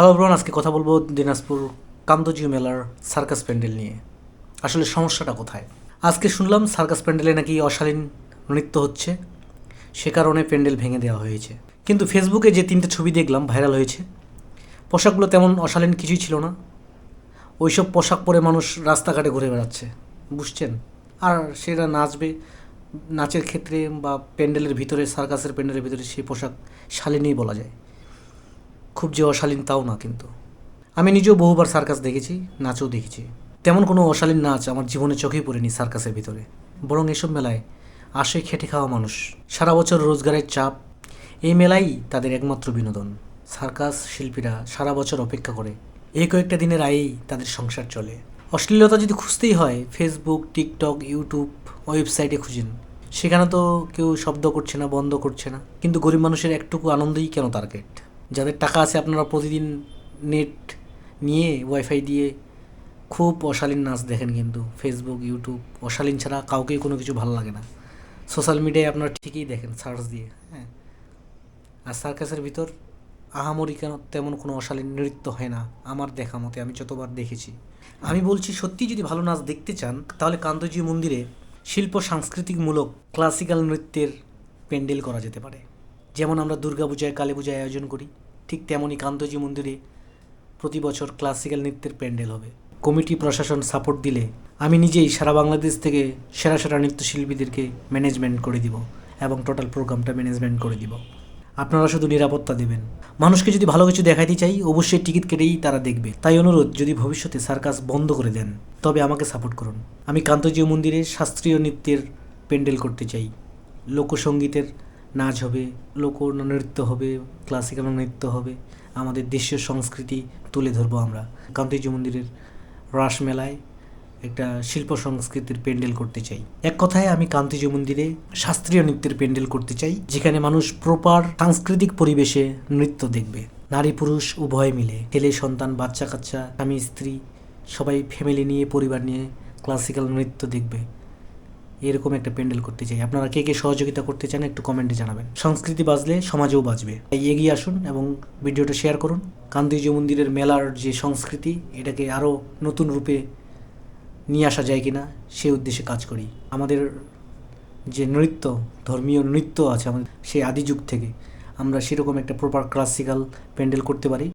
Hello ব্রন আজকে কথা বলব দিনাজপুর কান্তজিউ মেলার সার্কাস প্যান্ডেল নিয়ে। আসলে সমস্যাটা কোথায়? আজকে শুনলাম সার্কাস প্যান্ডেলে নাকি অশালীন নৃত্য হচ্ছে, সে কারণে প্যান্ডেল ভেঙে দেওয়া হয়েছে। কিন্তু ফেসবুকে যে তিনটে ছবি দেখলাম ভাইরাল হয়েছে, পোশাকগুলো তেমন অশালীন কিছুই ছিল না। ওইসব পোশাক পরে মানুষ রাস্তাঘাটে ঘুরে বেড়াচ্ছে, বুঝছেন? আর সেটা নাচবে, নাচের ক্ষেত্রে বা প্যান্ডেলের ভিতরে, সার্কাসের প্যান্ডেলের ভিতরে সেই পোশাক শালীনই বলা যায়। খুব যে অশালীন তাও না কিন্তু। আমি নিজেও বহুবার সার্কাস দেখেছি, নাচও দেখেছি। তেমন কোনো অশালীন নাচ আমার জীবনে চোখেই পড়েনি সার্কাসের ভিতরে। বরং এসব মেলায় আসে খেটে খাওয়া মানুষ। সারা বছর রোজগারের চাপ, এই মেলাই তাদের একমাত্র বিনোদন। সার্কাস শিল্পীরা সারা বছর অপেক্ষা করে। এই কয়েকটা দিনের আয়েই তাদের সংসার চলে। অশ্লীলতা যদি খুঁজতেই হয় ফেসবুক টিকটক ইউটিউব ওয়েবসাইটে খুঁজেন। সেখানে তো কেউ শব্দ করছে না, বন্ধ করছে না। কিন্তু গরিব মানুষের একটুকু আনন্দই কেন টার্গেট যাদের টাকা আছে আপনারা প্রতিদিন নেট নিয়ে ওয়াইফাই দিয়ে খুব অশালীন নাচ দেখেন কিন্তু। ফেসবুক ইউটিউব অশালীন ছাড়া কাউকেই কোনো কিছু ভালো লাগে না। সোশ্যাল মিডিয়ায় আপনারা ঠিকই দেখেন সার্চ দিয়ে হ্যাঁ। আর সার্কাসের ভিতর আহামরি কেন তেমন কোনো অশালীন নৃত্য হয় না, আমার দেখা মতে, আমি যতবার দেখেছি। আমি বলছি সত্যি যদি ভালো নাচ দেখতে চান, তাহলে কান্তজি মন্দিরে শিল্প সাংস্কৃতিকমূলক ক্লাসিক্যাল নৃত্যের প্যান্ডেল করা যেতে পারে। যেমন আমরা দুর্গাপূজায় কালী পূজায় আয়োজন করি, ঠিক তেমনই কান্তজি মন্দিরে প্রতি বছর ক্লাসিক্যাল নৃত্যের প্যান্ডেল হবে। কমিটি প্রশাসন সাপোর্ট দিলে আমি নিজেই সারা বাংলাদেশ থেকে সেরা সেরা নৃত্যশিল্পীদেরকে ম্যানেজমেন্ট করে দিব এবং টোটাল প্রোগ্রামটা ম্যানেজমেন্ট করে দিব। আপনারা শুধু নিরাপত্তা দেবেন। মানুষকে যদি ভালো কিছু দেখাইতে চাই, অবশ্যই টিকিট কেটেই তারা দেখবে। তাই অনুরোধ, যদি ভবিষ্যতে সার্কাস বন্ধ করে দেন, তবে আমাকে সাপোর্ট করুন। আমি কান্তজীয় মন্দিরে শাস্ত্রীয় নৃত্যের প্যান্ডেল করতে চাই। লোকসঙ্গীতের নাচ হবে লোক নৃত্য হবে ক্লাসিক্যাল নৃত্য হবে, আমাদের দেশীয় সংস্কৃতি তুলে ধরবো আমরা। কান্তজি মন্দিরের রাসমেলায় একটা শিল্প সংস্কৃতির প্যান্ডেল করতে চাই। এক কথায় আমি কান্তিজি মন্দিরে শাস্ত্রীয় নৃত্যের প্যান্ডেল করতে চাই, যেখানে মানুষ প্রপার সাংস্কৃতিক পরিবেশে নৃত্য দেখবে। নারী পুরুষ উভয় মিলে, ছেলে, সন্তান বাচ্চা কাচ্চা স্বামী, স্ত্রী, সবাই ফ্যামিলি নিয়ে, পরিবার নিয়ে ক্লাসিক্যাল নৃত্য দেখবে। এরকম একটা প্যান্ডেল করতে চাই। আপনারা কে কে সহযোগিতা করতে চান একটু কমেন্টে জানাবেন। সংস্কৃতি বাজলে সমাজেও বাঁচবে। তাই এগিয়ে আসুন এবং ভিডিওটা শেয়ার করুন। কান্দিজ মন্দিরের মেলার যে সংস্কৃতি, এটাকে আরও নতুন রূপে নিয়ে আসা যায় কিনা, সে উদ্দেশ্যে কাজ করি। আমাদের যে নৃত্য, ধর্মীয় নৃত্য আছে আমাদের, সেই আদি যুগ থেকে আমরা সেরকম একটা প্রপার ক্লাসিক্যাল প্যান্ডেল করতে পারি।